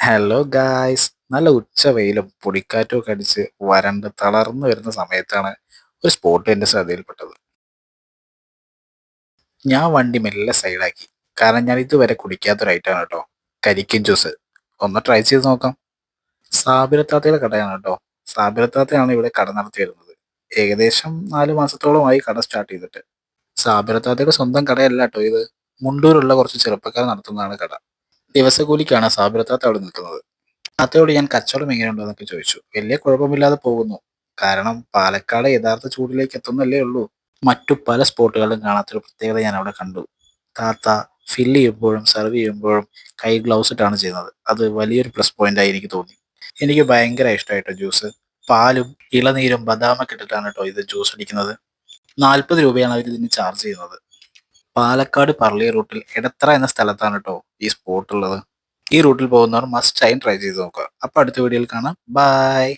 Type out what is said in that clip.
Hello guys നല്ല ഉച്ച വെയിലും പൊടിക്കാറ്റും ഒക്കെ അടിച്ച് വരണ്ട് തളർന്നു വരുന്ന സമയത്താണ് ഒരു സ്പോട്ട് എന്റെ ശ്രദ്ധയിൽപ്പെട്ടത്. ഞാൻ വണ്ടി മെല്ലെ സൈഡാക്കി. കാരണം ഞാൻ ഇതുവരെ കുടിക്കാത്തൊരു ഐറ്റമാണ് കേട്ടോ. കരിക്കും ജ്യൂസ് ഒന്ന് ട്രൈ ചെയ്ത് നോക്കാം. സാബിരത്താത്തയുടെ കടയാണ് കേട്ടോ. സാബിരത്താത്തയാണ് ഇവിടെ കട നടത്തി വരുന്നത്. ഏകദേശം നാല് മാസത്തോളമായി കട സ്റ്റാർട്ട് ചെയ്തിട്ട്. സാബിരത്താത്തയുടെ സ്വന്തം കടയല്ല കേട്ടോ ഇത്. മുണ്ടൂരുള്ള കുറച്ച് ചെറുപ്പക്കാർ നടത്തുന്നതാണ് കട. ദിവസക്കൂലിക്കാണ് സാബിറത്താത്ത അവിടെ നിൽക്കുന്നത്. താത്തയോട് ഞാൻ കച്ചവടം എങ്ങനെയുണ്ടോ എന്നൊക്കെ ചോദിച്ചു. വലിയ കുഴപ്പമില്ലാതെ പോകുന്നു. കാരണം പാലക്കാട് യഥാർത്ഥ ചൂടിലേക്ക് എത്തുന്നല്ലേ ഉള്ളൂ. മറ്റു പല സ്പോട്ടുകളിലും കാണാത്തൊരു പ്രത്യേകത ഞാൻ അവിടെ കണ്ടു. താത്ത ഫില്ല് ചെയ്യുമ്പോഴും സെർവ് ചെയ്യുമ്പോഴും കൈ ഗ്ലൗസ് ഇട്ടാണ് ചെയ്യുന്നത്. അത് വലിയൊരു പ്ലസ് പോയിന്റ് ആയി എനിക്ക് തോന്നി. എനിക്ക് ഭയങ്കര ഇഷ്ടമായിട്ടോ ജ്യൂസ് പാലും ഇളനീരും ബദാമൊക്കെ ഇട്ടിട്ടാണ് കേട്ടോ ഇത് ജ്യൂസ് അടിക്കുന്നത്. നാൽപ്പത് രൂപയാണ് അവർ ഇതിന് ചാർജ് ചെയ്യുന്നത്. പാലക്കാട് പറളി റൂട്ടിൽ എടത്ര എന്ന സ്ഥലത്താണ് കേട്ടോ ഈ സ്പോട്ടുള്ളത് ഈ റൂട്ടിൽ പോകുന്നവർ മസ്റ്റ് ടൈം ട്രൈ ചെയ്ത് നോക്കുക. അപ്പോൾ അടുത്ത വീഡിയോയിൽ കാണാം. ബൈ